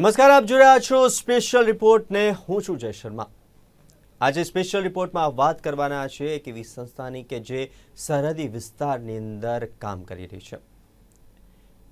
નમસ્કાર, આપ જોઈ રહ્યા છો સ્પેશિયલ રિપોર્ટને હું છું જય શર્મા. આજે સ્પેશિયલ રિપોર્ટમાં વાત કરવાના છે એક એવી સંસ્થાની કે જે સરહદી વિસ્તારની અંદર કામ કરી રહી છે.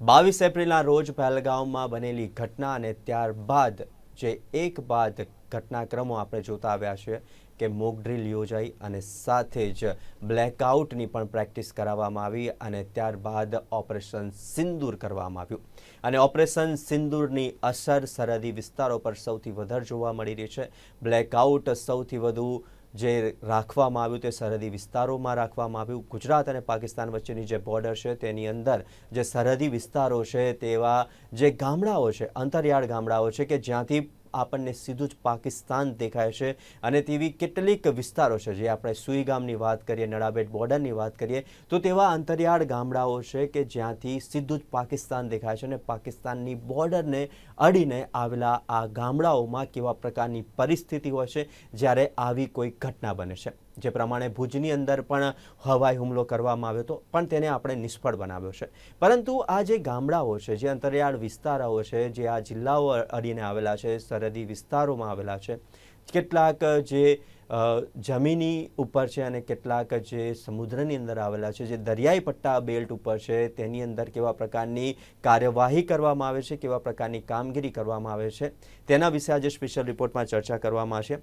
બાવીસ એપ્રિલના રોજ પહેલગાંવમાં બનેલી ઘટના અને ત્યારબાદ જે એક બાદ ઘટનાક્રમો આપણે જોતા આવ્યા છે કે મોક ડ્રીલ યોજાઈ અને સાથે જ બ્લેકઆઉટની પણ પ્રેક્ટિસ કરાવવામાં આવી અને ત્યારબાદ ઓપરેશન સિંદૂર કરવામાં આવ્યું. અને ઓપરેશન સિંદૂરની અસર સરહદી વિસ્તારો પર સૌથી વધારે જોવા મળી રહી છે. બ્લેકઆઉટ સૌથી વધુ જે રાખવામાં આવ્યું તે સરહદી વિસ્તારોમાં રાખવામાં આવ્યું. ગુજરાત અને પાકિસ્તાન વચ્ચેની જે બોર્ડર છે તેની અંદર જે સરહદી વિસ્તારો છે તેવા જે ગામડાઓ છે, અંતરિયાળ ગામડાઓ છે કે જ્યાંથી આપણને સીધું જ પાકિસ્તાન દેખાય છે અને તેવી કેટલીક વિસ્તારો છે, જે આપણે સુઈ ગામની વાત કરીએ નડાબેટ બોર્ડરની વાત કરીએ, તો તેવા અંતરિયાળ ગામડાઓ છે કે જ્યાંથી સીધું જ પાકિસ્તાન દેખાય છે અને પાકિસ્તાનની બોર્ડરને અડીને આવેલા આ ગામડાઓમાં કેવા પ્રકારની પરિસ્થિતિ હોય છે, જ્યારે આવી કોઈ ઘટના બને છે. જે પ્રમાણે ભુજની અંદર પણ હવાઈ હુમલો કરવામાં આવ્યો હતો, પણ તેને આપણે નિષ્ફળ બનાવ્યો છે. પરંતુ આ જે ગામડાઓ છે, જે અંતરિયાળ વિસ્તારો છે, જે આ જિલ્લાઓ અડીને આવેલા છે, સરહદી વિસ્તારોમાં આવેલા છે, કેટલાક જે જમીની ઉપર છે અને કેટલાક જે સમુદ્રની અંદર આવેલા છે, જે દરિયાઈ પટ્ટા બેલ્ટ ઉપર છે, તેની અંદર કેવા પ્રકારની કાર્યવાહી કરવામાં આવે છે, કેવા પ્રકારની કામગીરી કરવામાં આવે છે, તેના વિશે આજે સ્પેશિયલ રિપોર્ટમાં ચર્ચા કરવામાં આવશે.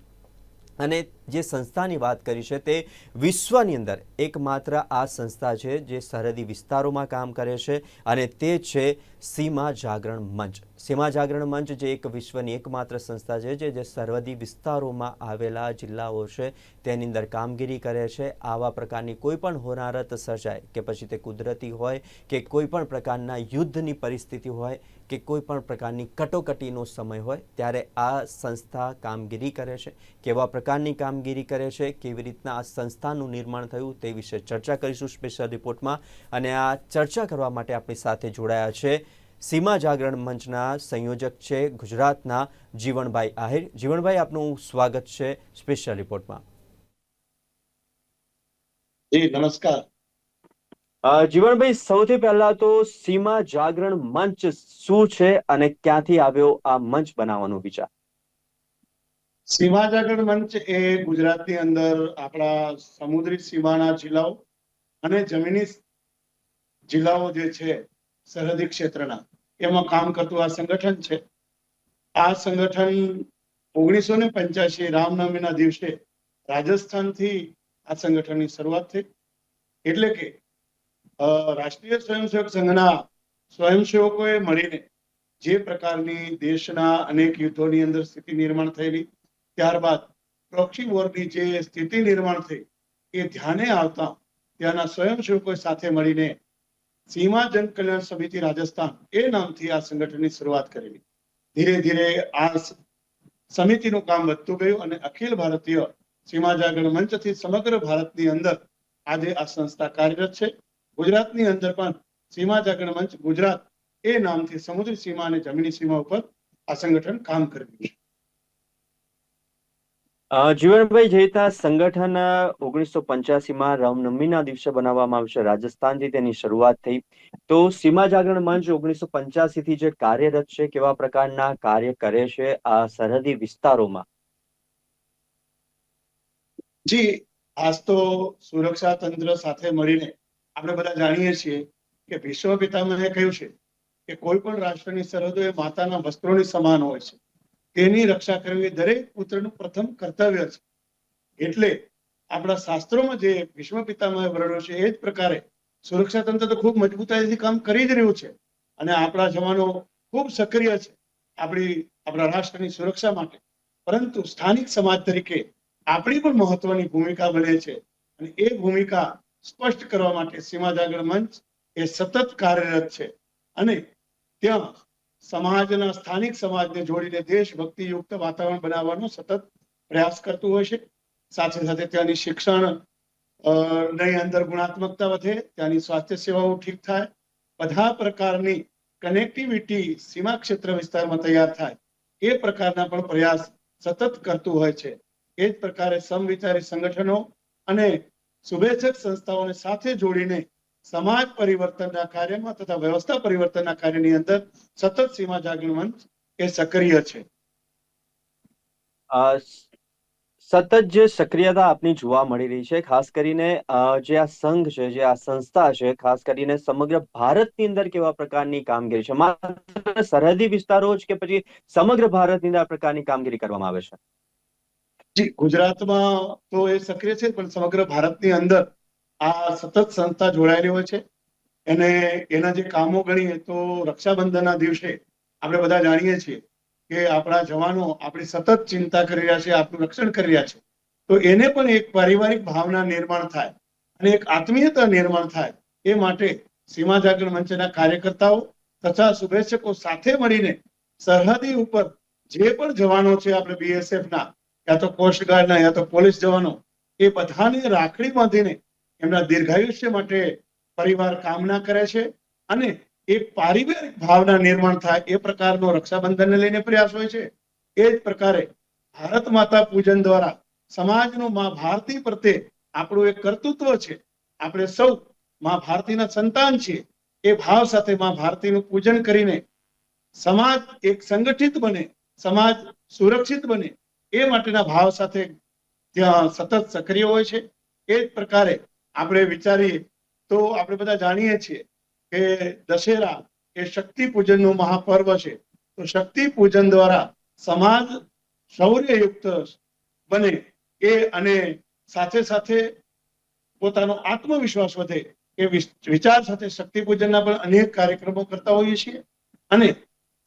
અને જે સંસ્થાની વાત કરી છે તે વિશ્વની અંદર એકમાત્ર આ સંસ્થા છે જે સરહદી વિસ્તારોમાં કામ કરે છે અને તે છે સીમા જાગરણ મંચ. સીમા જાગરણ મંચ જે એક વિશ્વની એકમાત્ર સંસ્થા છે જે જે સરહદી વિસ્તારોમાં આવેલા જિલ્લાઓ છે તેની અંદર કામગીરી કરે છે. આવા પ્રકારની કોઈ પણ હોનારત સર્જાય કે પછી તે કુદરતી હોય કે કોઈ પણ પ્રકારના યુદ્ધની પરિસ્થિતિ હોય કે કોઈ પણ પ્રકારની કટોકટીનો સમય હોય, ત્યારે આ સંસ્થા કામગીરી કરે છે. કેવા પ્રકારની કામગીરી કરે છે, કેવી રીતના આ સંસ્થાનું નિર્માણ થયું તે વિશે ચર્ચા કરીશું સ્પેશિયલ રિપોર્ટમાં. અને આ ચર્ચા કરવા માટે આપણી સાથે જોડાયા છે સીમા જાગરણ મંચના સંયોજક છે ગુજરાતના જીવણભાઈ આહિર. જીવણભાઈ આપનું સ્વાગત છે સ્પેશિયલ રિપોર્ટમાં. નમસ્કાર. અ, જીવણભાઈ સૌથી પહેલા તો સીમા જાગરણ મંચ શું છે અને ક્યાંથી આવ્યો આ મંચ બનાવવાનો વિચાર? સીમા જાગરણ મંચ એ ગુજરાતની અંદર આપણા સમુદ્રી સીમાના જિલ્લાઓ અને જમીની જિલ્લાઓ જે છે સરહદી ક્ષેત્રના એમાં કામ કરતું આ સંગઠન છે. આ સંગઠન ઓગણીસો ને પંચ્યાસી રામનવમીના દિવસે રાજસ્થાનથી આ સંગઠનની શરૂઆત થઈ. એટલે કે રાષ્ટ્રીય સ્વયંસેવક સંઘના સ્વયંસેવકોએ મળીને જે પ્રકારની દેશના અનેક યુદ્ધોની અંદર સ્થિતિ નિર્માણ થયેલી, ત્યારબાદ પ્રોક્સી વોરની જે સ્થિતિ નિર્માણ થઈ, એ ધ્યાને આવતા ત્યાંના સ્વયંસેવકો સાથે મળીને સીમા જન કલ્યાણ સમિતિ રાજસ્થાન એ નામથી આ સંગઠનની શરૂઆત કરેલી. ધીરે ધીરે આ સમિતિનું કામ વધતું ગયું અને અખિલ ભારતીય સીમા જાગરણ મંચથી સમગ્ર ભારતની અંદર આજે આ સંસ્થા કાર્યરત છે. ગુજરાતની અંદર પણ સીમા જાગરણ મંચ ગુજરાત એ નામથી સમુદ્ર સીમા અને જમીની સીમા ઉપર આ સંગઠન કામ કરી રહ્યું છે. જીવનભાઈ જયતા સંગઠન ઓગણીસો પંચ્યાસીમાં રામનવમીના દિવસે બનાવવામાં આવશે રાજસ્થાનથી તેની શરૂઆત થઈ. તો સીમા જાગરણ મંચ ઓગણીસો પંચ્યાસીથી જે કાર્યરત છે કેવા પ્રકારના કાર્ય કરે છે આ સરહદી વિસ્તારોમાં? જી આજ તો સુરક્ષા તંત્ર સાથે મળીને આપણે બધા જાણીએ છીએ કે વિશ્વ પિતામહે કહ્યું છે કે કોઈ પણ રાષ્ટ્રની સરહદો એ માતાના વસ્ત્રોની સમાન હોય છે. તેની રક્ષા કરવી દરેક પુત્રનું પ્રથમ કર્તવ્ય છે. એટલે આપણા શાસ્ત્રોમાં જે વિશ્વ પિતામહે વર્ણ્યો છે, એ જ પ્રકારે સુરક્ષા તંત્ર તો ખૂબ મજબૂતાઈથી કામ કરી જ રહ્યું છે અને આપણા જવાનો ખૂબ સક્રિય છે આપણી, આપણા રાષ્ટ્રની સુરક્ષા માટે. પરંતુ સ્થાનિક સમાજ તરીકે આપણી પણ મહત્વની ભૂમિકા બને છે અને એ ભૂમિકા સ્પષ્ટ કરવા માટે સીમા જાગરણ મંચ એ સતત કાર્યરત છે. અને ત્યાં સમાજના સ્થાનિક સમાજને જોડીને દેશભક્તિ યુક્ત વાતાવરણ બનાવવાનો સતત પ્રયાસ કરતું હોય છે. સાથે સાથે ત્યાંની શિક્ષણની અંદર ગુણાત્મકતા વધે, ત્યાંની સ્વાસ્થ્ય સેવાઓ ઠીક થાય, બધા પ્રકારની કનેક્ટિવિટી સીમા ક્ષેત્ર વિસ્તારમાં તૈયાર થાય, એ પ્રકારના પણ પ્રયાસ સતત કરતું હોય છે. એ જ પ્રકારે સમવિચારી સંગઠનો અને શુભેચ્છક સંસ્થાઓને સાથે જોડીને સમાજ પરિવર્તનના કાર્યમાં તથા વ્યવસ્થા પરિવર્તનના કાર્યની અંદર સતત સીમા જાગરણ મંચ એ સક્રિય છે. સતત જે સક્રિયતા આપની જોવા મળી રહી છે, ખાસ કરીને જે આ સંઘ છે, જે આ સંસ્થા છે, ખાસ કરીને સમગ્ર ભારતની અંદર કેવા પ્રકારની કામગીરી છે? માત્ર સરહદી વિસ્તારો જ કે પછી સમગ્ર ભારતની અંદર આ પ્રકારની કામગીરી કરવામાં આવે છે? જી, ગુજરાતમાં તો એ સક્રિય છે, પણ સમગ્ર ભારતની અંદર આ સતત સંસ્થા જોડાયેલી હોય છે. અને એના જે કામો ગણીએ તો રક્ષાબંધનના દિવસે આપણે બધા જાણીએ છીએ કે આપણા જવાનો આપણી સતત ચિંતા કરી રહ્યા છે, આપણું રક્ષણ કરી રહ્યા છે. તો એને પણ એક પારિવારિક ભાવના નિર્માણ થાય અને એક આત્મીયતા નિર્માણ થાય એ માટે સીમા જાગરણ મંચના કાર્યકર્તાઓ તથા શુભેચ્છકો સાથે મળીને સરહદી ઉપર જે પણ જવાનો છે, આપણે બીએસએફ ના યા તો કોસ્ટગાર્ડના યા તો પોલીસ જવાનો, એ બધાની રાખડી બાંધીને એમના દીર્ઘાયુષ્ય માટે પરિવાર કામના કરે છે અને એક પારિવારિક ભાવના નિર્માણ થાય એ પ્રકારનો રક્ષાબંધનને લઈને પ્રયાસ હોય છે. એ જ પ્રકારે ભારત માતા પૂજન દ્વારા સમાજનું માં ભારતી પ્રત્યે આપણું એક કર્તૃત્વ છે. આપણે સૌ માં ભારતીના સંતાન છીએ. એ ભાવ સાથે માં ભારતીનું પૂજન કરીને સમાજ એક સંગઠિત બને, સમાજ સુરક્ષિત બને એ માટેના ભાવ સાથે ત્યાં સતત સક્રિય હોય છે. એ જ પ્રકારે આપણે વિચારીએ તો આપણે બધા જાણીએ છીએ કે દશેરા એ શક્તિ પૂજનનું મહાપર્વ છે. તો શક્તિ પૂજન દ્વારા સમાજ શૌર્યયુક્ત બને એ અને સાથે સાથે પોતાનો આત્મવિશ્વાસ વધે એ વિચાર સાથે શક્તિ પૂજનના પણ અનેક કાર્યક્રમો કરતા હોઈએ છીએ. અને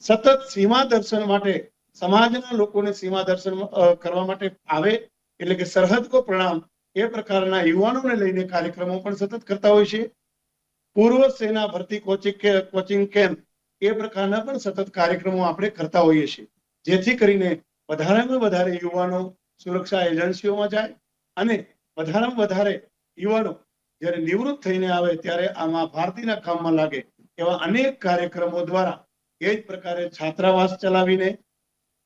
સતત સીમા દર્શન માટે સમાજના લોકોને સીમા દર્શન કરવા માટે આવે, એટલે કે સરહદ કો પ્રણામ, એ પ્રકારના યુવાનોને લઈને કાર્યક્રમો પણ સતત કરતા હોય છે. પૂર્વ સેના ભરતી કોચિંગ કોચિંગ કેમ્પ એ પ્રકારના પણ સતત કાર્યક્રમો આપણે કરતા હોઈએ છીએ. જેથી કરીને વધારેમાં વધારે યુવાનો સુરક્ષા એજન્સીઓમાં જાય અને વધારેમાં વધારે યુવાનો જ્યારે નિવૃત્ત થઈને આવે ત્યારે આમાં ભારતીના કામમાં લાગે એવા અનેક કાર્યક્રમો દ્વારા એ જ પ્રકારે છાત્રાવાસ ચલાવીને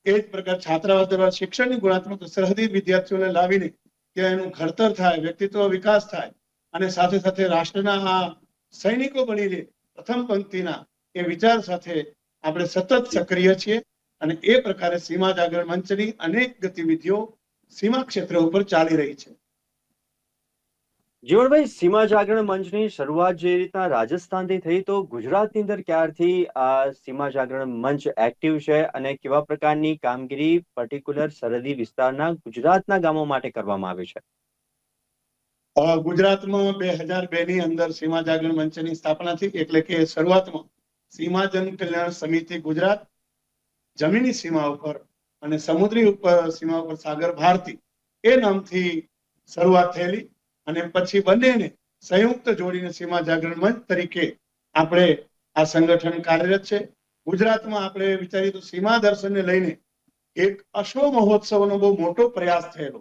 એ જ પ્રકાર છાત્રાવાસ દ્વારા શિક્ષણની ગુણાત્મક સરહદી વિદ્યાર્થીઓને લાવીને ત્યાં એનું ઘડતર થાય, વ્યક્તિત્વ વિકાસ થાય અને સાથે સાથે રાષ્ટ્રના આ સૈનિકો બનીને પ્રથમ પંક્તિના એ વિચાર સાથે આપણે સતત સક્રિય છીએ અને એ પ્રકારે સીમા જાગરણ મંચની અનેક ગતિવિધિઓ સીમા ક્ષેત્ર ઉપર ચાલી રહી છે. જીવણભાઈ સીમા જાગરણ મંચની શરૂઆત જે રીતના રાજસ્થાનથી થઈ તો ગુજરાતની અંદર ક્યારથી આ સીમા જાગરણ મંચ એક્ટિવ છે અને કેવા પ્રકારની કામગીરી પર્ટિક્યુલર સરહદી વિસ્તારના ગુજરાતના ગામો માટે કરવામાં આવી છે? ગુજરાતમાં બે હજાર બે ની અંદર સીમા જાગરણ મંચની સ્થાપના થઈ એટલે કે શરૂઆતમાં સીમા જન કલ્યાણ સમિતિ ગુજરાત, જમીની સીમા ઉપર અને સમુદ્રી ઉપર સીમા ઉપર સાગર ભારતી એ નામથી શરૂઆત થયેલી. અને પછી બંનેને સંયુક્ત જોડીને સીમા જાગરણ મંચ તરીકે આપણે આ સંગઠન કાર્યરત છે. ગુજરાતમાં આપણે વિચારીએ તો સીમા દર્શનને લઈને એક અશ્વ મહોત્સવનો બહુ મોટો પ્રયાસ થયેલો.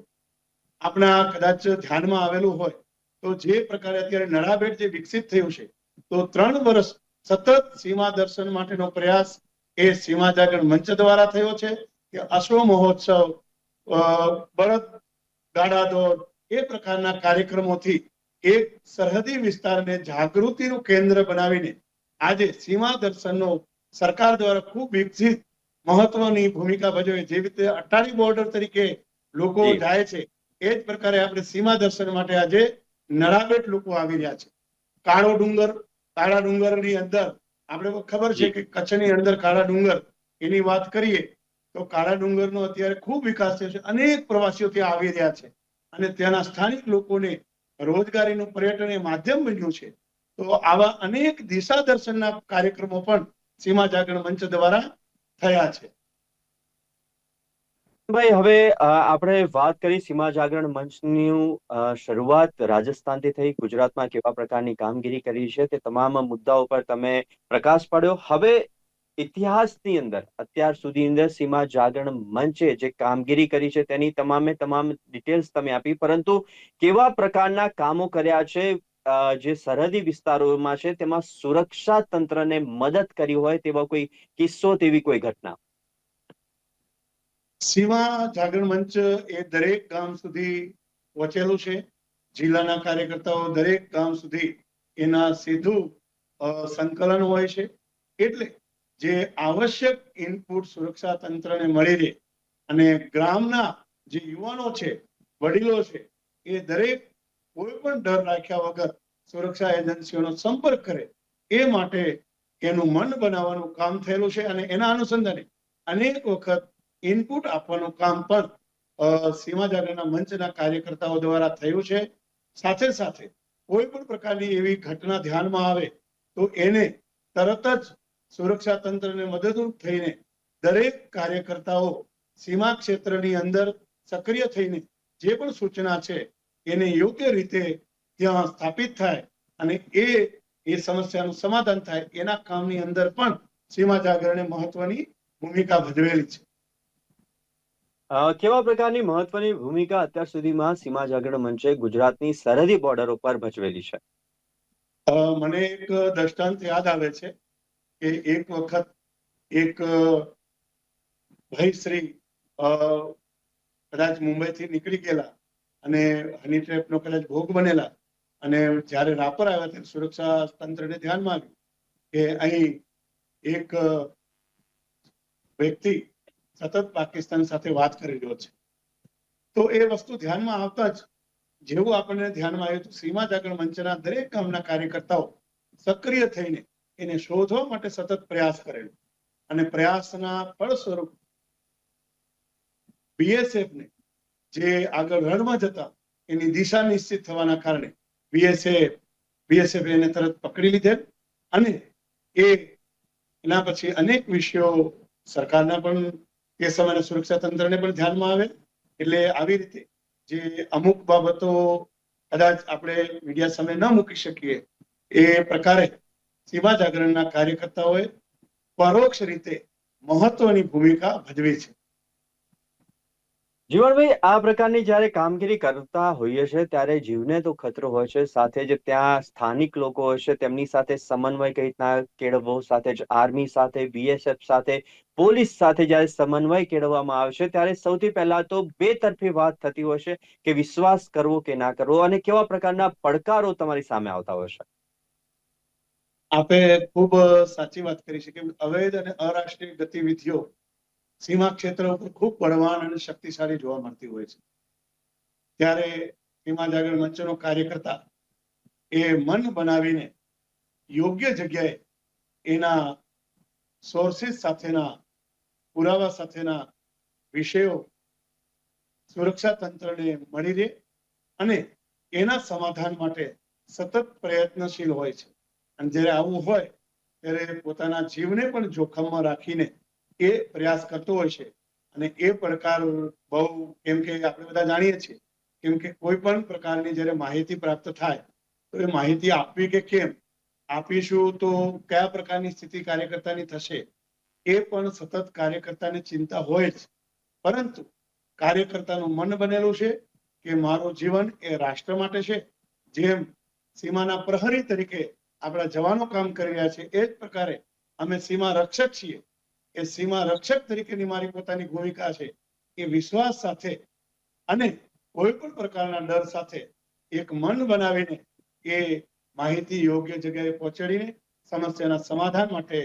આપણા કદાચ ધ્યાનમાં આવેલું હોય તો જે પ્રકારે અત્યારે નળાભેટ જે વિકસિત થયું છે, તો ત્રણ વર્ષ સતત સીમા દર્શન માટેનો પ્રયાસ એ સીમા જાગરણ મંચ દ્વારા થયો છે કે અશ્વ મહોત્સવ બળદ ગાડા દોડ એ પ્રકારના કાર્યક્રમોથી એક સરહદી વિસ્તારને જાગૃતિનું કેન્દ્ર બનાવીને આજે સીમા દર્શનનો સરકાર દ્વારા ખૂબ વિકસિત મહત્વની ભૂમિકા ભજવે જેવી રીતે અટારી બોર્ડર તરીકે લોકો જાય છે એ જ પ્રકારે આપણે સીમા દર્શન માટે આજે નળાબેટ લોકો આવી રહ્યા છે. કાળો ડુંગર કાળા ડુંગરની અંદર આપણે ખબર છે કે કચ્છની અંદર કાળા ડુંગર એની વાત કરીએ તો કાળા ડુંગરનો અત્યારે ખૂબ વિકાસ થયો છે અનેક પ્રવાસીઓ ત્યાં આવી રહ્યા છે. અને ત્યાંના સ્થાનિક લોકોને રોજગારીનું પર્યટન માધ્યમ બન્યું છે. તો આવા અનેક દિશા દર્શનના કાર્યક્રમો પણ સીમા જાગરણ મંચ દ્વારા થયા છે. ભાઈ, હવે આપણે વાત કરી સીમા જાગરણ મંચની શરૂઆત રાજસ્થાનથી થઈ, ગુજરાતમાં કેવા પ્રકારની કામગીરી કરી છે તે તમામ મુદ્દાઓ પર તમે પ્રકાશ પાડ્યો. હવે ઇતિહાસની અંદર, અત્યાર સુધી અંદર સીમા જાગરણ મંચે જે કામગીરી કરી છે, તેની તમામે તમામ ડિટેલ્સ તમે આપી, પરંતુ કેવા પ્રકારના કામો કર્યા છે જે સરહદી વિસ્તારોમાં છે, તેમાં સુરક્ષા તંત્રને મદદ કરી હોય તેવા કોઈ કિસ્સો તેવી કોઈ ઘટના? સીમા જાગરણ મંચ એ દરેક ગામ સુધી પહોંચેલું છે. જિલ્લાના કાર્યકર્તાઓ દરેક ગામ સુધી એના સીધું સંકલન હોય છે. એટલે જે આવશ્યક ઇનપુટ સુરક્ષા તંત્રને મળી રહે અને ગ્રામના જે યુવાનો છે, વડીલો છે, એ દરેક કોઈ પણ ડર રાખ્યા વગર સુરક્ષા એજન્સીઓનો સંપર્ક કરે, એ માટે એનું મન બનાવવાનું કામ થયેલું છે અને એના અનુસંધાને અનેક વખત ઇનપુટ આપવાનું કામ પણ સીમા જાગરના મંચના કાર્યકર્તાઓ દ્વારા થયું છે. સાથે સાથે કોઈ પણ પ્રકારની એવી ઘટના ધ્યાનમાં આવે તો એને તરત જ સુરક્ષા તંત્રને મદદરૂપ થઈને દરેક કાર્યકર્તાઓ સીમા ક્ષેત્રની અંદર સક્રિય થઈને જે પણ સૂચના છે એને યોગ્ય રીતે ત્યાં સ્થાપિત થાય અને એ એ સમસ્યાનું સમાધાન થાય એના કામની અંદર પણ સીમા જાગરણે મહત્વની ભૂમિકા ભજવેલી છે. કેવા પ્રકારની મહત્વની ભૂમિકા અત્યાર સુધીમાં સીમા જાગરણ મંચે ગુજરાતની સરહદી બોર્ડર ઉપર ભજવેલી છે? મને એક દ્રષ્ટાંત યાદ આવે છે. કે એક વખત એક ભાઈ શ્રી કદાચ મુંબઈથી નીકળી ગયેલા અને હની ટ્રેપનો કદાચ ભોગ બનેલા અને જ્યારે રાપર આવ્યા ત્યારે સુરક્ષા તંત્રને ધ્યાનમાં આવ્યું કે અહીં એક વ્યક્તિ સતત પાકિસ્તાન સાથે વાત કરી રહ્યો છે. તો એ વસ્તુ ધ્યાનમાં આવતા જ જેવું આપણને ધ્યાનમાં આવ્યું તો સીમા જાગરણ મંચના દરેક ગામના કાર્યકર્તાઓ સક્રિય થઈને એને શોધવા માટે સતત પ્રયાસ કરેલો. અને પ્રયાસના ફળ સ્વરૂપ બીએસએફ ને જે આગળ રણમાં જતા એની દિશા નિશ્ચિત થવાના કારણે બીએસએફ બીએસએફ એને તરત પકડી લીધેલ અને એ એના પછી અનેક વિષયો સરકારના પણ તે સમયના સુરક્ષા તંત્રને પણ ધ્યાનમાં આવે એટલે આવી રીતે જે અમુક બાબતો કદાચ આપણે મીડિયા સામે ન મૂકી શકીએ, એ પ્રકારે સીમા જાગરણના કાર્યકર્તાઓએ પરોક્ષ રીતે મહત્વની ભૂમિકા ભજવી છે. જીવનભાઈ, આ પ્રકારની જ્યારે કામગીરી કરતા હોઈએ છે ત્યારે જીવને તો ખતરો હોય છે, સાથે જ ત્યાં સ્થાનિક લોકો હોય છે, તેમની સાથે સમન્વય કઈ રીતના કેળવવો, સાથે જ આર્મી સાથે, બીએસએફ સાથે, પોલીસ સાથે જ્યારે સમન્વય કેળવવામાં આવે છે, ત્યારે સૌથી પહેલા તો બે તરફી વાત થતી હોય છે કે વિશ્વાસ કરવો કે ના કરવો અને કેવા પ્રકારના પડકારો તમારી સામે આવતા હોય છે? આપે ખૂબ સાચી વાત કરી છે કે અવૈધ અને અરાષ્ટ્રીય ગતિવિધિઓ સીમા ક્ષેત્ર ઉપર ખૂબ બળવાન અને શક્તિશાળી જોવા મળતી હોય છે. ત્યારે સીમા જાગરણ મંચનો કાર્યકર્તા એ મન બનાવીને યોગ્ય જગ્યાએ એના સોર્સિસ સાથેના, પુરાવા સાથેના વિષયો સુરક્ષા તંત્રને મળી રહે અને એના સમાધાન માટે સતત પ્રયત્નશીલ હોય છે. અને જ્યારે આવું હોય, ત્યારે પોતાના જીવને પણ જોખમમાં રાખીને એ પ્રયાસ કરતો હોય છે. અને એ પડકાર બહુ, કેમ કે આપણે બધા જાણીએ છીએ, કેમ કે કોઈ પણ પ્રકારની જ્યારે માહિતી પ્રાપ્ત થાય, તો એ માહિતી આપવી કે કેમ? આપીશું તો કયા પ્રકારની સ્થિતિ કાર્યકર્તાની થશે? એ પણ સતત કાર્યકર્તાને ચિંતા હોય જ. પરંતુ કાર્યકર્તાનું મન બનેલું છે કે મારું જીવન એ રાષ્ટ્ર માટે છે, જેમ સીમાના પ્રહરી તરીકે આપણા જવાનો કામ કરી રહ્યા છે, એ જ પ્રકારે અમે સીમા રક્ષક છીએ. એ સીમા રક્ષક તરીકેની મારી પોતાની ભૂમિકા છે. એ વિશ્વાસ સાથે અને કોઈ પણ પ્રકારના ડર સાથે એક મન બનાવીને એ માહિતી યોગ્ય જગ્યાએ પહોંચાડીને સમસ્યાના સમાધાન માટે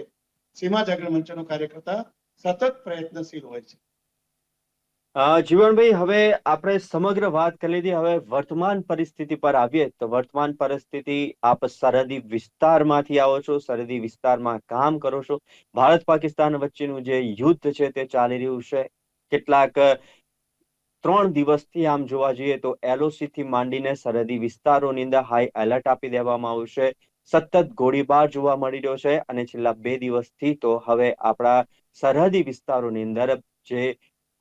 સીમા જાગરણ મંચનો કાર્યકર્તા સતત પ્રયત્નશીલ હોય છે. જીવનભાઈ, હવે આપણે સમગ્ર વાત કરી લીધી. હવે વર્તમાન પરિસ્થિતિ પર આવીએ તો વર્તમાન પરિસ્થિતિ આપ સરહદી વિસ્તારમાંથી આવો છો, સરહદી વિસ્તારમાં કામ કરો છો. ભારત પાકિસ્તાન વચ્ચેનું જે યુદ્ધ છે તે ચાલી રહ્યું છે. કેટલાક ત્રણ દિવસથી આમ જોવા જઈએ તો એલઓસી થી માંડીને સરહદી વિસ્તારોની અંદર હાઈ એલર્ટ આપી દેવામાં આવ્યું છે. સતત ગોળીબાર જોવા મળી રહ્યો છે અને છેલ્લા બે દિવસથી તો હવે આપણા સરહદી વિસ્તારોની અંદર જે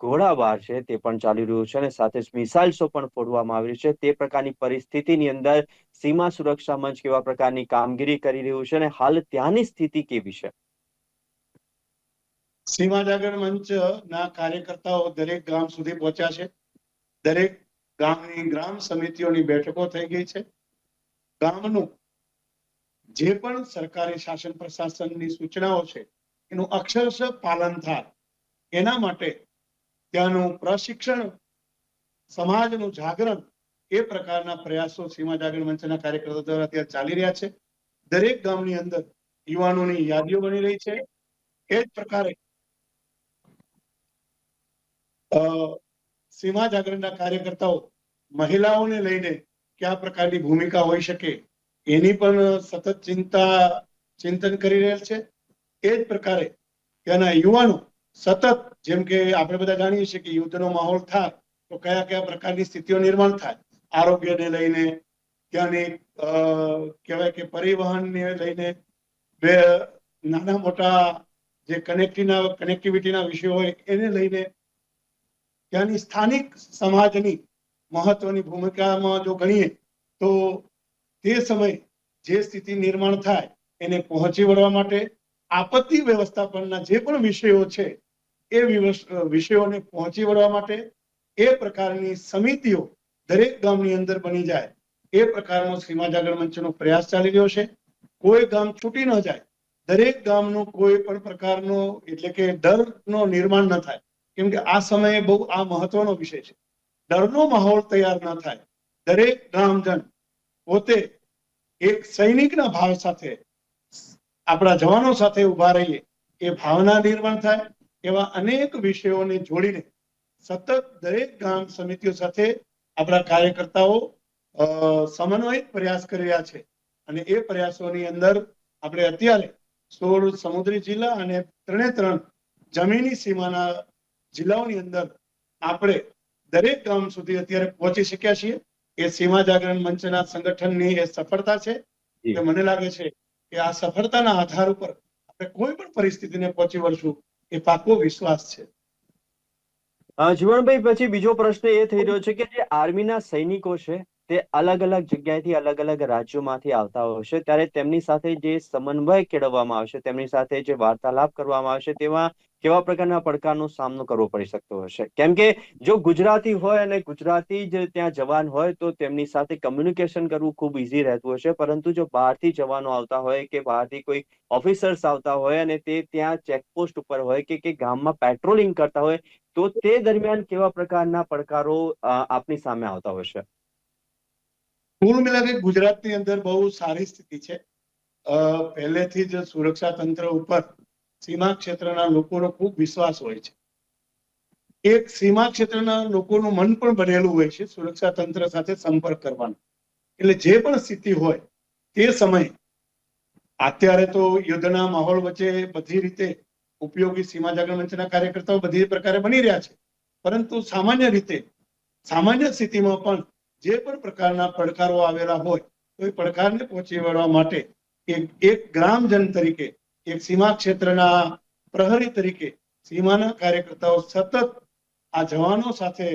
ગોળાબાર છે, તે પણ ચાલી રહ્યું છે અને સાથે જ મિસાઇલ્સો પણ ફોડવામાં આવી રહી છે. તે પ્રકારની પરિસ્થિતિની અંદર સીમા સુરક્ષા મંચ કેવા પ્રકારની કામગીરી કરી રહ્યું છે અને હાલ ત્યાંની સ્થિતિ કેવી છે? સીમા જાગરણ મંચના કાર્યકર્તાઓ દરેક ગામ સુધી પહોંચ્યા છે. દરેક ગામની ગ્રામ સમિતિઓની બેઠકો થઈ ગઈ છે. ગામનું જે પણ સરકારી શાસન પ્રશાસનની સૂચનાઓ છે, એનું અક્ષરશ પાલન થાય. એના માટે ત્યાંનું પ્રશિક્ષણ, સમાજનું જાગરણ એ પ્રકારના પ્રયાસો સીમા જાગરણ મંચના કાર્યકર્તાઓ દ્વારા અત્યારે ચાલી રહ્યા છે. દરેક ગામની અંદર યુવાનોની યાદીઓ બની રહી છે. એ જ પ્રકારે સીમા જાગરણના કાર્યકર્તાઓ મહિલાઓને લઈને કયા પ્રકારની ભૂમિકા હોઈ શકે એની પણ સતત ચિંતા, ચિંતન કરી રહેલ છે. એ જ પ્રકારે ત્યાંના યુવાનો સતત, જેમ કે આપણે બધા જાણીએ છીએ કે યુદ્ધનો માહોલ થાય, તો કયા કયા પ્રકારની સ્થિતિઓ નિર્માણ થાય? આરોગ્યને લઈને, ત્યાંની કહેવાય કે પરિવહનને લઈને, બે, નાના મોટા જે કનેક્ટિના કનેક્ટિવિટીના વિષયો હોય, એને લઈને ત્યાંની સ્થાનિક સમાજની મહત્વની ભૂમિકામાં જો ગણીએ, તો તે સમયે જે સ્થિતિ નિર્માણ થાય, એને પહોંચી વળવા માટે આપત્તિ વ્યવસ્થાપનના જે પણ વિષયો છે એ વિષયોને પહોંચી વળવા માટે એ પ્રકારની સમિતિઓ દરેક ગામની અંદર બની જાય. એ પ્રકારનો સીમા જાગરણ મંચનો પ્રયાસ ચાલી રહ્યો છે. કોઈ ગામ છૂટી ન જાય. દરેક ગામનો કોઈ પણ પ્રકારનો એટલે કે ડરનો નિર્માણ ન થાય. કેમ કે આ સમયે બહુ આ મહત્વનો વિષય છે. ડરનો માહોલ તૈયાર ન થાય. દરેક ગામજન પોતે એક સૈનિકના ભાવ સાથે, આપણા જવાનો સાથે ઊભા રહીએ, એ ભાવના નિર્માણ થાય એવા અનેક વિષયોને જોડીને સતત દરેક ગામ સમિતિઓ સાથે આપણા કાર્યકર્તાઓ સમન્વયિત પ્રયાસ કરી રહ્યા છે. અને એ પ્રયાસોની અંદર આપણે અત્યારે સોળ સમુદ્રી જિલ્લા અને ત્રણે ત્રણ જમીની સીમાના જિલ્લાઓની અંદર આપણે દરેક ગામ સુધી અત્યારે પહોંચી શક્યા છીએ. એ સીમા જાગરણ મંચના સંગઠનની એ સફળતા છે. મને લાગે છે કે આ સફળતાના આધાર ઉપર આપણે કોઈ પણ પરિસ્થિતિને પહોંચી વળશું. એ પાકો વિશ્વાસ છે. જીવણભાઈ, પછી બીજો પ્રશ્ન એ થઈ રહ્યો છે કે જે આર્મીના સૈનિકો છે, તે અલગ અલગ જગ્યાએથી, અલગ અલગ રાજ્યોમાંથી આવતા હોય છે, ત્યારે તેમની સાથે જે સમન્વય કેળવવામાં આવશે, તેમની સાથે જે વાર્તાલાપ કરવામાં આવશે, તેમાં કેવા પ્રકારના પડકારનો સામનો કરવો પડી શકતો હશે? કેમ કે જો ગુજરાતી હોય અને ગુજરાતી જ ત્યાં જવાન હોય, તો તેમની સાથે કમ્યુનિકેશન કરવું ખૂબ ઇઝી રહેતું હશે. પરંતુ જો બહારથી જવાનો આવતા હોય કે બહારથી કોઈ ઓફિસર્સ આવતા હોય અને તે ત્યાં ચેકપોસ્ટ ઉપર હોય કે કે ગામમાં પેટ્રોલિંગ કરતા હોય, તો તે દરમિયાન કેવા પ્રકારના પડકારો આપની સામે આવતા હોય છે કુલ મિલાકે ગુજરાતની અંદર બહુ સારી સ્થિતિ છે. પહેલેથી જ સુરક્ષા તંત્ર ઉપર સીમા ક્ષેત્રના લોકોનો ખૂબ વિશ્વાસ હોય છે. એક સીમા ક્ષેત્રના લોકોનું મન પણ બનેલું હોય છે સુરક્ષા તંત્ર સાથે સંપર્ક કરવાનો. એટલે જે પણ સ્થિતિ હોય તે સમયે અત્યારે તો યુદ્ધના માહોલ વચ્ચે બધી રીતે ઉપયોગી સીમા જાગરણ મંચના કાર્યકર્તાઓ બધી પ્રકારે બની રહ્યા છે. પરંતુ સામાન્ય રીતે સામાન્ય સ્થિતિમાં પણ જે પણ પ્રકારના પડકારો આવેલા હોય તો એ પડકારને પહોંચી વળવા માટે એક એક ગ્રામજન તરીકે એક સીમા ક્ષેત્રના પ્રહરી તરીકે સીમાના કાર્યકર્તાઓ સતત આ જવાનો સાથે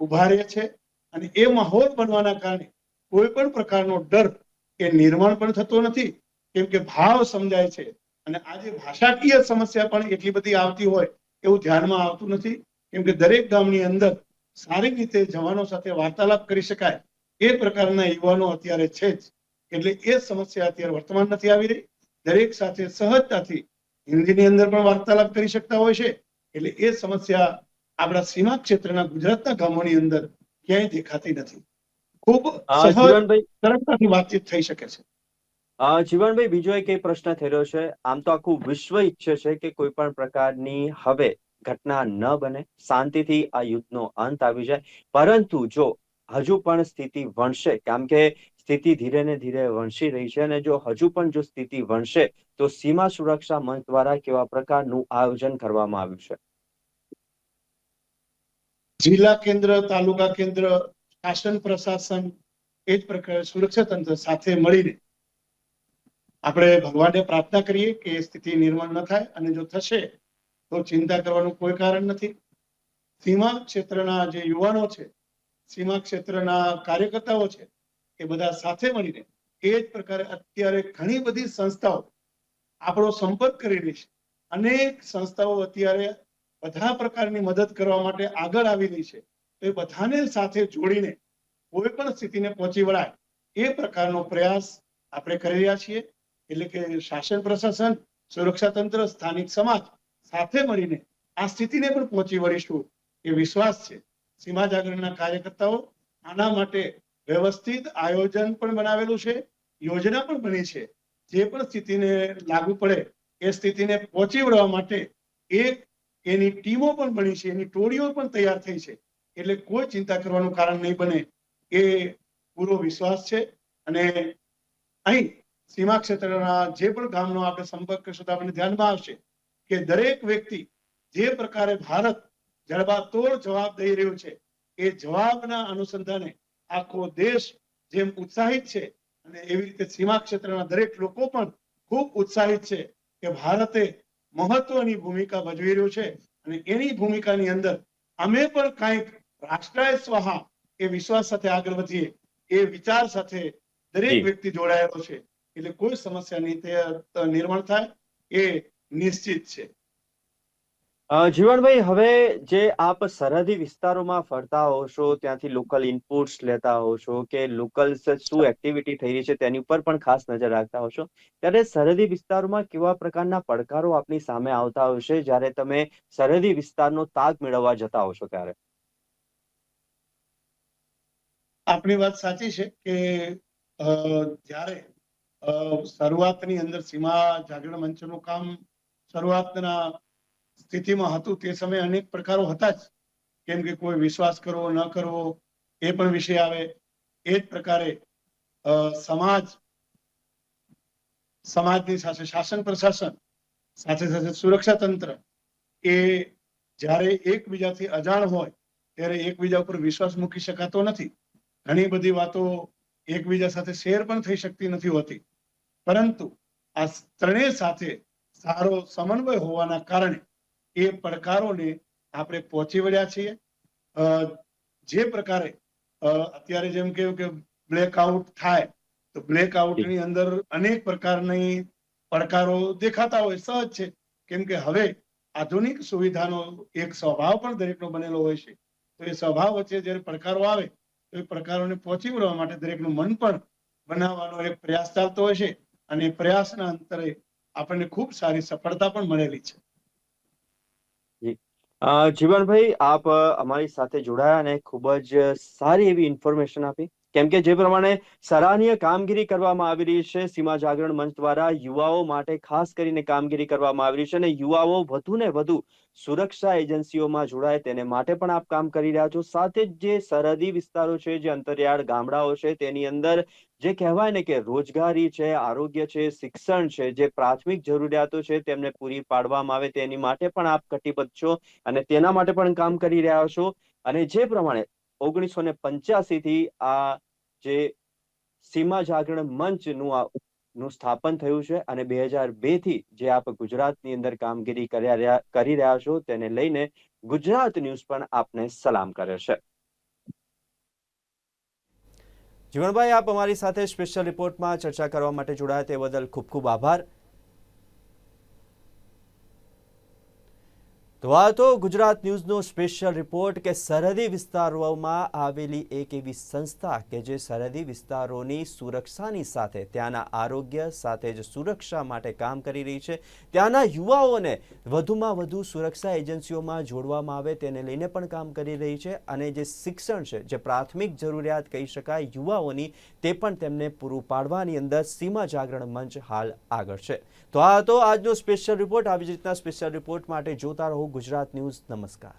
ઊભા રહે છે અને એ માહોલ બનવાના કારણે કોઈ પણ પ્રકારનો ડર એ નિર્માણ પણ થતો નથી. કેમ કે ભાવ સમજાય છે અને આજે ભાષાકીય સમસ્યા પણ એટલી બધી આવતી હોય એવું ધ્યાનમાં આવતું નથી. કેમ કે દરેક ગામની અંદર સારી રીતે જવાનો સાથે વાર્તાલાપ કરી શકાય. એ પ્રકારના યુવાનો અત્યારે છે જ. એટલે એ સમસ્યા અત્યારે વર્તમાન નથી આવી રહી. દરેક સાથે સહજતાથી હિન્દીની અંદર પણ વાર્તાલાપ કરી શકતા હોય છે. એટલે એ સમસ્યા આપણા સીમા ક્ષેત્રના ગુજરાતના ગામોની અંદર ક્યાંય દેખાતી નથી. ખૂબ સરળતાથી વાતચીત થઈ શકે છે. જીવનભાઈ બીજો એક એ પ્રશ્ન થઈ રહ્યો છે. આમ તો આખું વિશ્વ ઈચ્છે છે કે કોઈ પણ પ્રકારની હવે ઘટના ન બને શાંતિથી આ યુદ્ધનો અંત આવી જાય. પરંતુ જો હજુ પણ સ્થિતિ વણશે કેમ કે સ્થિતિ ધીરે ને ધીરે વણસી રહી છે અને જો હજુ પણ જો સ્થિતિ વણસે, તો સીમા સુરક્ષા મંચ દ્વારા કેવા પ્રકારનું આયોજન કરવામાં આવ્યું છે? જિલ્લા કેન્દ્ર, તાલુકા કેન્દ્ર, શાસન, પ્રશાસન એ જ પ્રકારે સુરક્ષા તંત્ર સાથે મળીને આપણે ભગવાનને પ્રાર્થના કરીએ કે સ્થિતિ નિર્માણ ન થાય અને જો થશે, તો ચિંતા કરવાનું કોઈ કારણ નથી. સીમા ક્ષેત્રના જે યુવાનો છે, સીમા ક્ષેત્રના કાર્યકર્તાઓ છે એ બધા સાથે મળીને એ જ પ્રકારે અત્યારે ઘણી બધી સંસ્થાઓ આપણો સંપર્ક કરી રહી છે. અનેક સંસ્થાઓ અત્યારે બધા પ્રકારની મદદ કરવા માટે આગળ આવી રહી છે. તો એ બધાને સાથે જોડીને કોઈ પણ સ્થિતિને પહોંચી વળાય એ પ્રકારનો પ્રયાસ આપણે કરી રહ્યા છીએ. એટલે કે શાસન પ્રશાસન, સુરક્ષા તંત્ર, સ્થાનિક સમાજ સાથે મળીને આ સ્થિતિને પણ પહોંચી વળીશું એ વિશ્વાસ છે. સીમા જાગરણના કાર્યકર્તાઓ આના માટે વ્યવસ્થિત આયોજન પણ બનાવેલું છે, યોજના પણ બની છે. જે પણ સ્થિતિને લાગુ પડે, એ સ્થિતિને પહોંચી વળવા માટે એક એની ટીમો પણ બની છે, એની ટોળીઓ પણ તૈયાર થઈ છે. એટલે કોઈ ચિંતા કરવાનું કારણ નહીં બને, એ પૂરો વિશ્વાસ છે. અને અહીં સીમા ક્ષેત્રના જે પણ ગામનો આપણે સંપર્ક કરશું તો આપણને ધ્યાનમાં આવશે કે દરેક વ્યક્તિ જે પ્રકારે ભારત જડબાતોડ જવાબ દઈ રહ્યું છે, એ જવાબના અનુસંધાને આખો દેશ જેમ ઉત્સાહિત છે અને એવી રીતે સીમા ક્ષેત્રના દરેક લોકો પણ ખૂબ ઉત્સાહિત છે કે ભારતે મહત્વની ભૂમિકા ભજવી રહ્યું છે અને એની ભૂમિકાની અંદર અમે પણ કંઈક રાષ્ટ્રાય સ્વાહા એ વિશ્વાસ સાથે આગળ વધીએ એ વિચાર સાથે દરેક વ્યક્તિ જોડાયેલો છે. એટલે કોઈ સમસ્યા નિર્માણ થાય એ નિશ્ચિત છે. અ, જીવણભાઈ હવે જે આપ સરહદી વિસ્તારોમાં ફરતા હો છો ત્યાંથી લોકલ ઇનપુટ્સ લેતા હો છો કે લોકલ શું એક્ટિવિટી થઈ રહી છે તેની ઉપર પણ ખાસ નજર રાખતા હો છો ત્યારે સરહદી વિસ્તારોમાં કેવા પ્રકારના પડકારો આપની સામે આવતા હશે જ્યારે તમે સરહદી વિસ્તારનો તાગ મેળવવા જતા હો છો ત્યારે? આપની વાત સાચી છે કે અ, જ્યારે અ, શરૂઆતની અંદર સીમા જાગરણ મંચનું કામ શરૂઆતના સ્થિતિમાં હતું તે સમયે અનેક પ્રકારો હતા જ. કેમ કે કોઈ વિશ્વાસ કરવો, ન કરવો, એ પણ વિષય આવે. એ જ પ્રકારે સમાજ, સમાજની સાથે શાસન પ્રશાસન, સાથે સાથે સુરક્ષા તંત્ર, એ જ્યારે એકબીજાથી અજાણ હોય, ત્યારે એકબીજા ઉપર વિશ્વાસ મૂકી શકાતો નથી. ઘણી બધી વાતો એકબીજા સાથે શેર પણ થઈ શકતી નથી હોતી. પરંતુ આ ત્રણેય સાથે સારો સમન્વય હોવાના કારણે એ પડકારોને આપણે પહોંચી વળ્યા છીએ. જે પ્રકારે અત્યારે જેમ કેવું કે બ્લેકઆઉટ થાય, તો બ્લેકઆઉટની અંદર અનેક પ્રકારની પડકારો દેખાતા હોય, સહજ છે. કેમ કે હવે આધુનિક સુવિધાનો એક સ્વભાવ પણ દરેકનો બનેલો હોય છે. તો એ સ્વભાવ વચ્ચે જ્યારે પડકારો આવે, તો એ પડકારોને પહોંચી વળવા માટે દરેકનું મન પણ બનાવવાનો એક પ્રયાસ ચાલતો હોય છે. અને પ્રયાસના અંતરે આપણને ખૂબ સારી સફળતા પણ મળેલી છે. અ, જીવણભાઈ આપ અમારી સાથે જોડાયા અને ખૂબ જ સારી એવી ઇન્ફોર્મેશન આપી. કેમ કે જે પ્રમાણે સરાહનીય કામગીરી કરવામાં આવી રહી છે, સીમા જાગરણ મંચ દ્વારા યુવાઓ માટે ખાસ કરીને કામગીરી કરવામાં આવી રહી છે અને યુવાઓ વધુ ને વધુ સુરક્ષા એજન્સીઓમાં જોડાય તેને માટે પણ આપ કામ કરી રહ્યા છો. સાથે જ જે સરહદી વિસ્તારો છે, જે અંતરિયાળ ગામડાઓ છે, તેની અંદર જે કહેવાય ને કે રોજગારી છે, આરોગ્ય છે, શિક્ષણ છે, જે પ્રાથમિક જરૂરિયાતો છે, તેમને પૂરી પાડવામાં આવે તેની માટે પણ આપ કટિબદ્ધ છો અને તેના માટે પણ કામ કરી રહ્યા છો. અને જે પ્રમાણે ઓગણીસો ને પંચ્યાસી થી આ જે સીમા જાગરણ મંચનું આ નું સ્થાપન થયું છે અને બે હજાર બેથી જે આપ ગુજરાતની અંદર કામગીરી કરી રહ્યા છો તેને લઈને ગુજરાત ન્યૂઝ પણ આપને સલામ કરે છે. જીવણભાઈ આપ અમારી સાથે સ્પેશિયલ રિપોર્ટમાં ચર્ચા કરવા માટે જોડાયા તે બદલ ખૂબ ખૂબ આભાર. તો આ તો ગુજરાત ન્યૂઝનો સ્પેશિયલ રિપોર્ટ કે સરહદી વિસ્તારોમાં આવેલી એક એવી સંસ્થા કે જે સરહદી વિસ્તારોની સુરક્ષાની સાથે, ત્યાંના આરોગ્ય સાથે જ સુરક્ષા માટે કામ કરી રહી છે. ત્યાંના યુવાઓને વધુમાં વધુ સુરક્ષા એજન્સીઓમાં જોડવામાં આવે તેને લઈને પણ કામ કરી રહી છે અને જે શિક્ષણ છે, જે પ્રાથમિક જરૂરિયાત કહી શકાય યુવાઓની, તે પણ તેમને પૂરું પાડવાની અંદર સીમા જાગરણ મંચ હાલ આગળ છે. તો આ હતો આજનો સ્પેશિયલ રિપોર્ટ આવી જ રીતના સ્પેશિયલ રિપોર્ટ માટે જોતા રહો ગુજરાત ન્યૂઝ. નમસ્કાર.